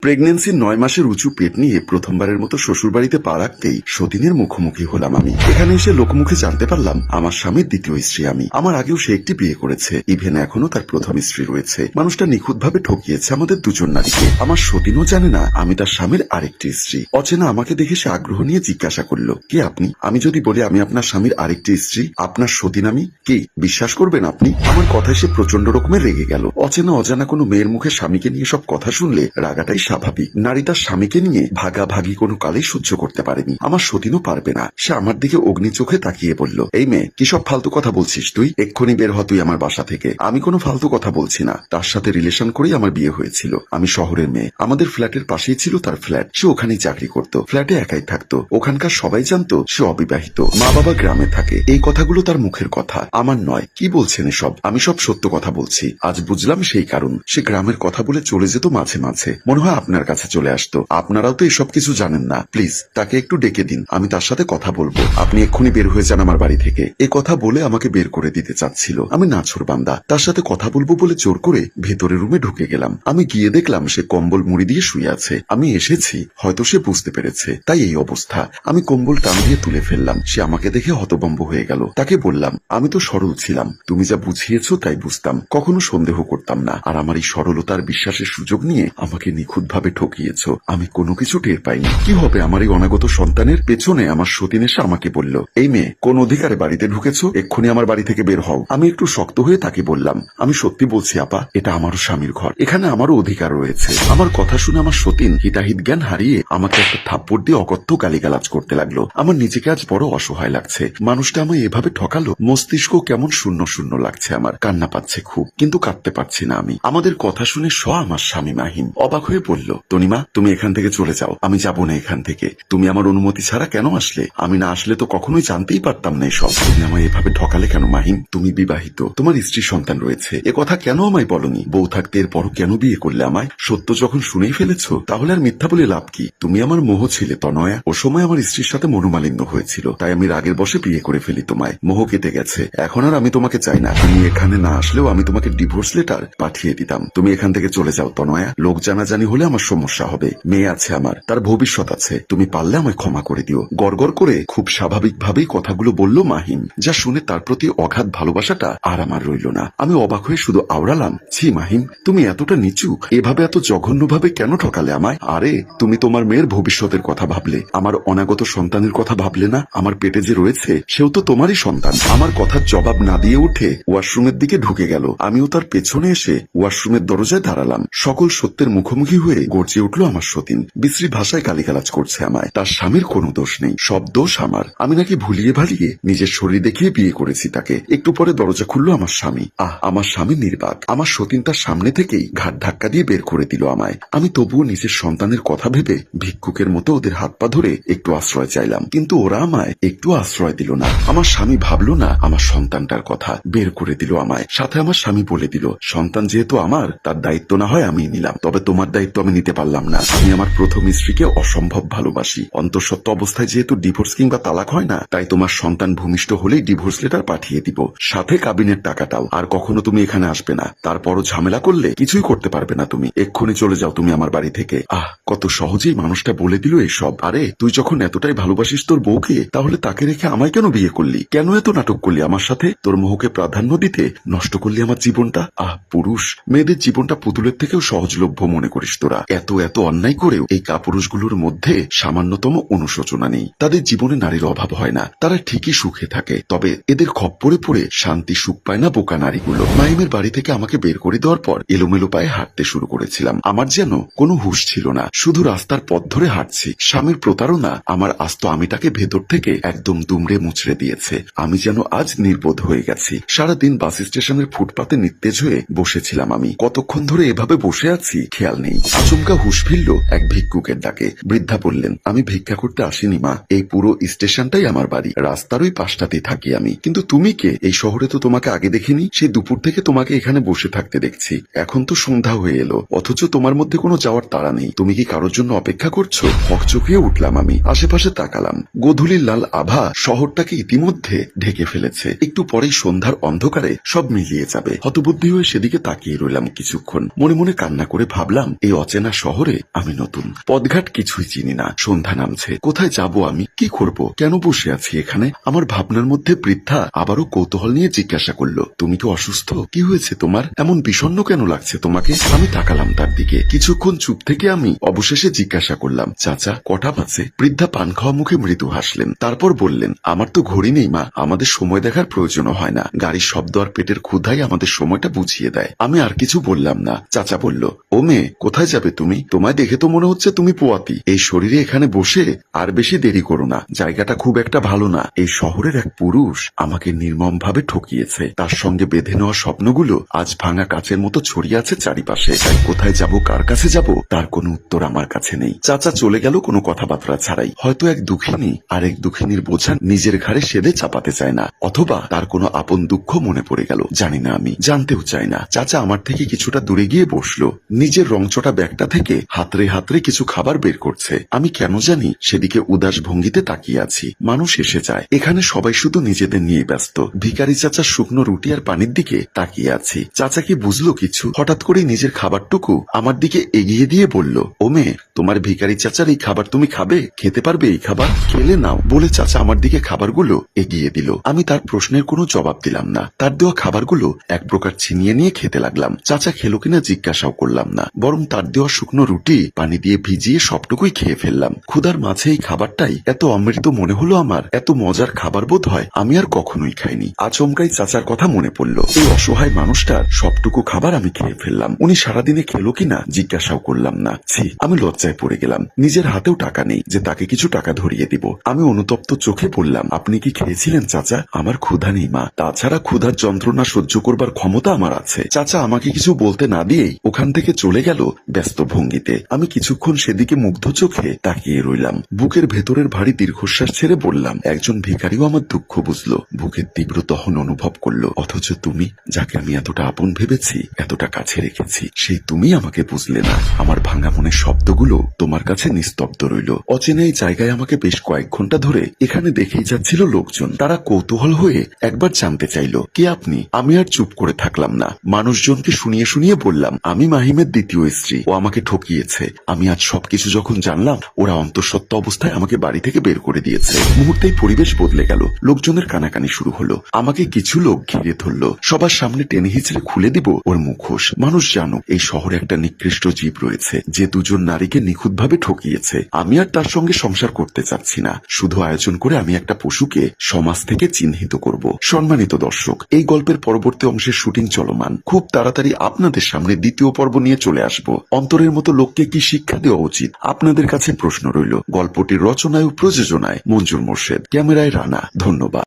প্রেগনেন্সির নয় মাসের উঁচু পেট নিয়ে প্রথমবারের মতো শ্বশুর বাড়িতে পা রাখতেই সতীনের মুখোমুখি হলাম আমি। এখানে এসে লোকমুখে জানতে পারলাম, আমার স্বামীর দ্বিতীয় স্ত্রী আমি। আমার আগেও সে একটি বিয়ে করেছে। ইভেন এখনও তার প্রথম স্ত্রী রয়েছে। মানুষটা নিখুঁতভাবে ঠকিয়েছে আমাদের দুজন নারীকে। আমার সতীনও জানে না, আমি তার স্বামীর আরেকটি স্ত্রী। অচেনা আমাকে দেখে সে আগ্রহ নিয়ে জিজ্ঞাসা করল, কে আপনি? আমি যদি বলি, আমি আপনার স্বামীর আরেকটি স্ত্রী। আপনার সতীন আমি? কি? বিশ্বাস করবেন আপনি? আমার কথায় সে প্রচণ্ড রকমের রেগে গেল। অচেনা অজানা কোনো মেয়ের মুখে স্বামীকে নিয়ে সব কথা শুনলে রাগাটাই স্বাভাবিক। নারী তার স্বামীকে নিয়ে ভাগাভাগি কোনো কালেই সহ্য করতে পারেনি। আমার সতীনও পারবে না। সে আমার দিকে অগ্নি চোখে তাকিয়ে বলল, এই মেয়ে, কি সব ফালতু কথা বলছিস তুই? এক্ষুনি বের হ তুই আমার বাসা থেকে। আমি কোনো ফালতু কথা বলছি না। তার সাথে রিলেশন করেই আমার বিয়ে হয়েছিল। আমি শহরের মেয়ে। আমাদের ফ্ল্যাটের পাশেই ছিল তার ফ্ল্যাট। সে ওখানেই চাকরি করত। ফ্ল্যাটে একাই থাকতো। ওখানকার সবাই জানতো সে অবিবাহিত। মা বাবা গ্রামে থাকে। এই কথাগুলো তার মুখের কথা। আমার নয়। কি বলছেন এসব? আমি সব সত্য কথা বলছি। আজ বুঝলাম সেই কারণ। সে গ্রামের কথা বলে চলে যেত মাঝে মাঝে। মনে হয় আপনার কাছে চলে আসতো। আপনারাও তো এসব কিছু জানেন না। প্লিজ, তাকে একটু ডেকে দিন। আমি তার সাথে কথা বলব। আপনি এক্ষুনি বের হয়ে যান আমার বাড়ি থেকে। এ কথা বলে আমাকে বের করে দিতে চাচ্ছিল। আমি নাছর বান্দা। তার সাথে কথা বলব বলে জোর করে ভেতরে রুমে ঢুকে গেলাম। আমি গিয়ে দেখলাম সে কম্বল মুড়ি দিয়ে শুয়ে আছে। আমি এসেছি। হয়তো সে বুঝতে পেরেছে। তাই এই অবস্থা। আমি কম্বল টান দিয়ে তুলে ফেললাম। সে আমাকে দেখে হতবম্ব হয়ে গেল। তাকে বললাম, আমি তো সরল ছিলাম। তুমি যা বুঝিয়েছো তাই বুঝতাম। কখনো সন্দেহ করতাম না। আর আমার এই সরলতার বিশ্বাসের সুযোগ নিয়ে আমাকে নিখুঁতভাবে ঠকিয়েছ, আমি কোনো কিছু টের পাইনি। কি হবে আমার এই অনাগত সন্তানের? পেছনে আমার সতীন এসে আমাকে বলল, এই মেয়ে, কোন অধিকারে বাড়িতে ঢুকেছো? এক্ষুনি আমার বাড়ি থেকে বের হও। আমি একটু শক্ত হয়ে তাকে বললাম, আমি সত্যি বলছি, আপা, এটা আমারও স্বামীর ঘর। এখানে আমারও অধিকার রয়েছে। আমার কথা শুনে আমার সতীন হিতাহিত জ্ঞান হারিয়ে আমাকে একটা থাপ্পড় দিয়ে অকথ্য গালিগালাজ করতে লাগল। আমার নিজেকে আজ বড় অসহায় লাগছে। মানুষটা আমায় এভাবে ঠকালো, মস্তিষ্ক কেমন শূন্য শূন্য লাগছে আমার। কান্না পাচ্ছে খুব, কিন্তু কাঁদতে পারছি না আমি। আমাদের কথা শুনে স আমার স্বামী মাহিম অবাক হয়ে বলল তনিমা, তুমি এখান থেকে চলে যাও। আমি যাব না এখান থেকে। তুমি আমার অনুমতি ছাড়া কেন আসলে? আমি না আসলে তো কখনোই জানতেই পারতাম না এসব। তুমি আমায় এভাবে ঠকালে কেন, মাহিম? তুমি বিবাহিত। তোমার স্ত্রী সন্তান রয়েছে। এ কথা কেন আমায় বলনি? বউ থাকতে এরপরও কেন বিয়ে করলে আমায়? সত্য যখন শুনেই ফেলেছো, তাহলে আর মিথ্যা বলে লাভ কি? তুমি আমার মোহ ছিলে, তনয়া। ও সময় আমার স্ত্রীর সাথে মনোমালিন্য হয়েছিল। তাই আমি রাগের বসে বিয়ে করে ফেলি তোমায়। মোহ কেটে গেছে। এখন আর আমি তোমাকে চাই না। তুমি এখানে না আসলেও আমি তোমাকে ডিভোর্স লেটার পাঠিয়ে দিতাম। তুমি এখান থেকে চলে যাও, তনয়া। লোক জানাজানি হলে আমার সমস্যা হবে। মেয়ে আছে আমার, তার ভবিষ্যৎ আছে। তুমি পারলে আমায় ক্ষমা করে দিও। গড়গড় করে খুব স্বাভাবিকভাবেই কথাগুলো বলল মাহিম, যা শুনে তার প্রতি অগাধ ভালোবাসাটা আর আমার রইল না। আমি অবাক হয়ে শুধু আওড়ালাম, ছি মাহিম, তুমি এতটা নিচু, এভাবে এত জঘন্যভাবে কেন ঠকালে আমায়? আরে, তুমি তোমার মেয়ের ভবিষ্যতের কথা ভাবলে, আমার অনাগত সন্তানের কথা ভাবলে না? আমার পেটে যে রয়েছে, সেও তো তোমারই সন্তান। আমার কথার জবাব না দিয়ে উঠে ওয়াশরুমের দিকে ঢুকে গেল। আমিও তার পেছনে এসে ওয়াশরুমের দরজায় দাঁড়ালাম। সকল সত্যের মুখোমুখি হয়ে গর্জে উঠল আমার সতীন। বিশ্রী ভাষায় গালিগালাজ করছে আমায়। তার স্বামীর কোনো দোষ নেই। সব দোষ আমার। আমি নাকি ভুলিয়ে ভালিয়ে নিজের শরীর দেখিয়ে বিয়ে করেছি তাকে। একটু পরে দরজা খুললো আমার স্বামী। আহ, আমার স্বামী নির্বাক। আমার সতীন তার সামনে থেকেই ঘাট ধাক্কা দিয়ে বের করে দিল আমায়। আমি তবুও নিজের সন্তানের কথা ভেবে ভিক্ষুকের মতো ওদের হাত পা ধরে একটু আশ্রয় চাইলাম। কিন্তু ওরা আমায় একটু আশ্রয় দিল না। আমার স্বামী ভাবলো না আমার সন্তানটার কথা বের করে দিল আমায়। সাথে আমার স্বামী বলে দিল, সন্তান যেহেতু আমার, তার দায়িত্ব না হয় আমি নিলাম। তবে তোমার দায়িত্ব আমি নিতে পারলাম না। আমি আমার প্রথম স্ত্রীকে অসম্ভব ভালোবাসি। অন্তঃসত্ত্ব অবস্থায় যেহেতু ডিভোর্স কিংবা তালাক হয় না, তাই তোমার সন্তান ভূমিষ্ঠ হলেই ডিভোর্স লেটার পাঠিয়ে দিব। সাথে কাবিনের টাকাটাও আর কখনো তুমি এখানে আসবে না। তারপরও ঝামেলা করলে কিছুই করতে পারবে না তুমি। এক্ষুনি চলে যাও তুমি আমার বাড়ি থেকে। আহ, কত সহজেই মানুষটা বলে দিল এসব। আরে, তুই যখন এতটাই ভালোবাসিস তোর বউকে, তাহলে তাকে রেখে আমায় কেন বিয়ে করলি? কেন এত নাটক করলি আমার সাথে? তোর মোহকে প্রাধান্য দিতে নষ্ট করলি আমার জীবনটা? আহ, পুরুষ। মেয়েদের জীবনটা পুতুলের থেকেও সহজলভ্য মনে করিস তোরা। এত এত অন্যায় করেও এই কাপুরুষগুলোর মধ্যে সামান্যতম অনুশোচনা নেই। তাদের জীবনে নারীর অভাব হয় না। তারা ঠিকই সুখে থাকে। তবে এদের খপ্পরে পড়ে শান্তি সুখ পায় না বোকা নারীগুলো। মাইমের বাড়ি থেকে আমাকে বের করে দেওয়ার পর এলোমেলো পায়ে হাঁটতে শুরু করেছিলাম। আমার যেন কোনো হুশ ছিল না। শুধু রাস্তার পথ ধরে হাঁটছি। স্বামীর প্রতারণা আমার আস্ত আমিটাকে ভেতর থেকে একদম দুমড়ে মুচড়ে দিয়েছে। আমি যেন আজ নির্বোধ হয়ে গেছি। সারাদিন বাস স্টেশনের ফুটপাতে নিত্তেজ হয়ে বসেছিলাম আমি। কতক্ষণ ধরে এভাবে বসে আছি খেয়াল নেই। আচমকা হুশ ফিরল এক ভিক্ষুকের ডাকে। বৃদ্ধা বললেন, আমি ভিক্ষা করতে আসিনি, মা। এই পুরো স্টেশনটাই আমার বাড়ি। রাস্তার ওই পাশটাতেই থাকি আমি। কিন্তু তুমি কে? এই শহরে তো তোমাকে আগে দেখিনি। সেই দুপুর থেকে তোমাকে এখানে বসে থাকতে দেখছি। এখন তো সন্ধ্যা হয়ে এলো। অথচ তোমার মধ্যে কোনো যাওয়ার তাড়া নেই। তুমি কি কারোর জন্য অপেক্ষা করছ? হকচকিয়ে উঠলাম আমি। আশেপাশে তাকালাম। গোধূলির লাল আভা শহরটাকে ইতিমধ্যে ঢেকে ফেলেছে। একটু পরেই সন্ধ্যার অন্ধকারে সব মিলিয়ে যাবে। হতবুদ্ধি হয়ে সেদিকে তাকিয়ে রইলাম কিছুক্ষণ। মনে মনে কান্না করে ভাবলাম, এই অচেনা শহরে আমি নতুন। পদঘাট কিছুই চিনি না। সন্ধ্যা নামছে। কোথায় যাব আমি? কি করব? কেন বসে আছি এখানে? আমার ভাবনার মধ্যে বৃদ্ধা আবারও কৌতূহল নিয়ে জিজ্ঞাসা করল, তুমি কি অসুস্থ? কি হয়েছে তোমার? এমন বিষণ্ণ কেন লাগছে তোমাকে? আমি তাকালাম তার দিকে। কিছুক্ষণ চুপ থেকে আমি অবশেষে জিজ্ঞাসা করলাম, চাচা, কটা বাজে? বৃদ্ধা পান খাওয়া মুখে মৃদু হাসলেন। তারপর বললেন, আমার তো ঘড়ি নেই, মা। আমাদের সময় দেখার প্রয়োজনও হয় না। গাড়ির শব্দ আর পেটের ক্ষুধাই আমাদের সময়টা বুঝিয়ে দেয়। আমি আর কিছু বললাম না। চাচা বলল, ও মেয়ে, কোথায় তুমি। তোমায় দেখে তো মনে হচ্ছে তুমি পোয়াতি। এই শরীরে এখানে বসে আর বেশি দেরি করো না। জায়গাটা খুব একটা ভালো না। এই শহরের এক পুরুষ আমাকে নির্মম ভাবে ঠকিয়েছে। তার সঙ্গে বেঁধে নেওয়া স্বপ্নগুলো আজ ভাঙা কাচের মতো ছড়িয়ে আছে চারিপাশে। তাই কোথায় যাব, কার কাছে যাব, তার কোনো উত্তর আমার কাছে নেই। চাচা চলে গেল কোনো কথাবার্তা ছাড়াই। হয়তো এক দুঃখিনী আর এক দুঃখিনীর বোঝা নিজের ঘাড়ে সেদে চাপাতে চায় না। অথবা তার কোনো আপন দুঃখ মনে পড়ে গেল। জানি না আমি। জানতেও চাই না। চাচা আমার থেকে কিছুটা দূরে গিয়ে বসল। নিজের রংচটা ব্যাগটা থেকে হাতরে হাতরে কিছু খাবার বের করছে। আমি কেন জানি সেদিকে উদাস ভঙ্গিতে তাকিয়ে আছি। মানুষ এসে যায়। এখানে সবাই শুধু নিজেদের নিয়ে ব্যস্ত। ভিকারি চাচা শুকনো রুটি আর পানির দিকে তাকিয়ে আছি। চাচা কি বুঝলো কিছু? হঠাৎ করে নিজের খাবারটুকু আমার দিকে এগিয়ে দিয়ে বলল, ও মেয়ে, তোমার ভিকারি চাচার এই খাবার তুমি খাবে? খেতে পারবে এই খাবার? খেলে নাও। বলে চাচা আমার দিকে খাবারগুলো এগিয়ে দিল। আমি তার প্রশ্নের কোনো জবাব দিলাম না। তার দেওয়া খাবারগুলো এক প্রকার ছিনিয়ে নিয়ে খেতে লাগলাম। চাচা খেলো কিনা জিজ্ঞাসাও করলাম না। বরং তার দেওয়া শুকনো রুটি, পানি দিয়ে ভিজিয়ে সবটুকুই খেয়ে ফেললাম। ক্ষুধার মাঝে এই খাবারটাই এত অমৃত মনে হলো আমার, এত মজার খাবার বোধ হয় আমি আর কখনোই খাইনি। আচমকাই চাচার কথা মনে পড়ল। এই অসহায় মানুষটার সবটুকু খাবার আমি খেয়ে ফেললাম। উনি সারাদিনে খেলো কিনা জিজ্ঞাসাও করলাম না। ছি, আমি লজ্জায় পড়ে গেলাম। নিজের হাতেও টাকা নেই যে তাকে কিছু টাকা ধরিয়ে দিব। আমি অনুতপ্ত চোখে পড়লাম। আপনি কি খেয়েছিলেন চাচা? আমার ক্ষুধা নেই, মা। তাছাড়া ক্ষুধার যন্ত্রণা সহ্য করবার ক্ষমতা আমার আছে। চাচা আমাকে কিছু বলতে না দিয়েই ওখান থেকে চলে গেল। ব্যস্ত ভঙ্গিতে আমি কিছুক্ষণ সেদিকে মুগ্ধ চোখে তাকিয়ে রইলাম। বুকের ভেতরের ভারী দীর্ঘশ্বাস ছেড়ে বললাম, একজন ভিখারিও আমার দুঃখ বুঝলো, বুকের তীব্র দহন অনুভব করল, অথচ তুমি, যাকে আমি এতটা আপন ভেবেছি, এতটা কাছে রেখেছি সেই তুমি আমাকে বুঝলে না। আমার ভাঙা মনের শব্দগুলো তোমার কাছে নিস্তব্ধ রইল। অচেনা এই জায়গায় আমাকে বেশ কয়েক ঘণ্টা ধরে এখানে দেখেই যাচ্ছিল লোকজন। তারা কৌতূহল হয়ে একবার জানতে চাইল, কে আপনি? আমি আর চুপ করে থাকলাম না। মানুষজনকে শুনিয়ে শুনিয়ে বললাম, আমি মাহিমের দ্বিতীয় স্ত্রী। ও আমাকে ঠকিয়েছে। আমি আজ সবকিছু যখন জানলাম, ওরা অন্তঃসত্ত্বা অবস্থায় আমাকে বাড়ি থেকে বের করে দিয়েছে। মুহূর্তেই পরিবেশ বদলে গেল। লোকজনের কানাকানি শুরু হলো। আমাকে কিছু লোক ঘিরে ধরলো। সবার সামনে টেনে হিচড়ে খুলে দিব ওর মুখোশ। মানুষ জানো, এই শহরে একটা নিকৃষ্ট জীব রয়েছে, যে দুজন নারীকে নিখুঁতভাবে ঠকিয়েছে। আমি আর তার সঙ্গে সংসার করতে চাচ্ছি না। শুধু আয়োজন করে আমি একটা পশুকে সমাজ থেকে চিহ্নিত করব। সম্মানিত দর্শক, এই গল্পের পরবর্তী অংশের শুটিং চলমান। খুব তাড়াতাড়ি আপনাদের সামনে দ্বিতীয় পর্ব নিয়ে চলে আসব। অন্তরের মতো লোককে কি শিক্ষা দেওয়া উচিত? আপনাদের কাছে প্রশ্ন রইল। গল্পটির রচনায় ও প্রযোজনায় মঞ্জুর মোর্শেদ। ক্যামেরায় রানা। ধন্যবাদ।